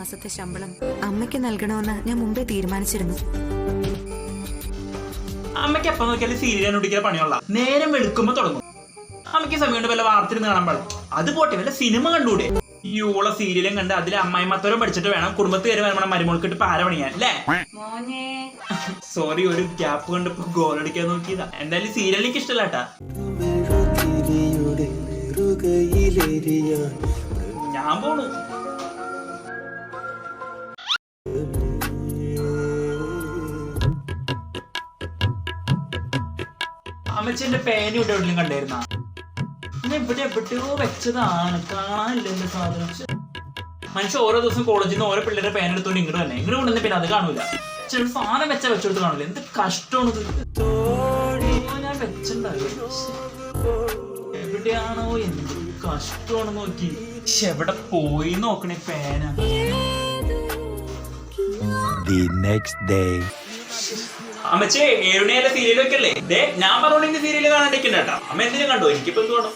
മാസത്തെ ശമ്പളം അമ്മയ്ക്ക് നൽകണമെന്ന് ഞാൻ മുമ്പേ തീരുമാനിച്ചിരുന്നു. അമ്മയ്ക്ക് എപ്പോ നോക്കിയാലും സീരിയൽ കണ്ടുപിടിക്കുന്ന പണിയുള്ള നേരം വെളുക്കുമ്പോ തുടങ്ങും. അമ്മയ്ക്ക് സമയം കൊണ്ട് വല്ല വാർത്തിരുന്ന് കാണാൻ പാടും അത് പോട്ടെ വല്ല സിനിമ കണ്ടൂടെ. ഈ ഊള സീരിയലും കണ്ട് അതിലെ അമ്മായിമത്തോരം പഠിച്ചിട്ട് വേണം കുടുംബത്തിൽ കയറി വരുമ്പോൾ മരുമോൾക്കിട്ട് പാര പണിയാൻ അല്ലേ? സോറി ഒരു ഗ്യാപ്പ് കണ്ടപ്പോ ഗോൾ അടിക്കാൻ നോക്കിയതാ. എന്തായാലും സീരിയൽ എനിക്ക് ഇഷ്ടമല്ലാട്ടാ തിരിയുടെ ഞാൻ പോണു. അമ്മച്ചന്റെ പേന ഇവിടെ എവിടെയും കണ്ടായിരുന്ന? ഇവിടെ എവിടെയോ വെച്ചതാണ്. കാണാനില്ല എന്റെ സാധനം. മനുഷ്യ ഓരോ ദിവസം കോളേജിൽ നിന്ന് ഓരോ പിള്ളേരെ പേന എടുത്തോണ്ട് ഇങ്ങോട്ട് തന്നെ ഇങ്ങോട്ട് കൊണ്ടുവന്ന പിന്നെ അത് കാണൂല. ചില സാധനം വെച്ച വെച്ചെടുത്ത് കാണൂല. എന്ത് കഷ്ടമാണ് ഇത്. ഞാൻ വെച്ചിട്ടുണ്ടാവില്ല എവിടെയാണോ എന്ത് കഷ്ടമാണ് നോക്കി. എവിടെ പോയി നോക്കണേ പേന? The next day. അമ്മച്ചേ ഏഴുണിയല്ല സീരിയൽ വെക്കല്ലേ? ദേ ഞാൻ പറഞ്ഞോണ്ടെങ്കിൽ സീരിയൽ കാണാണ്ടിരിക്കണ്ട കേട്ടോ. അമ്മ എന്തിനും കണ്ടോ? എനിക്കിപ്പോ എന്ത് വേണം?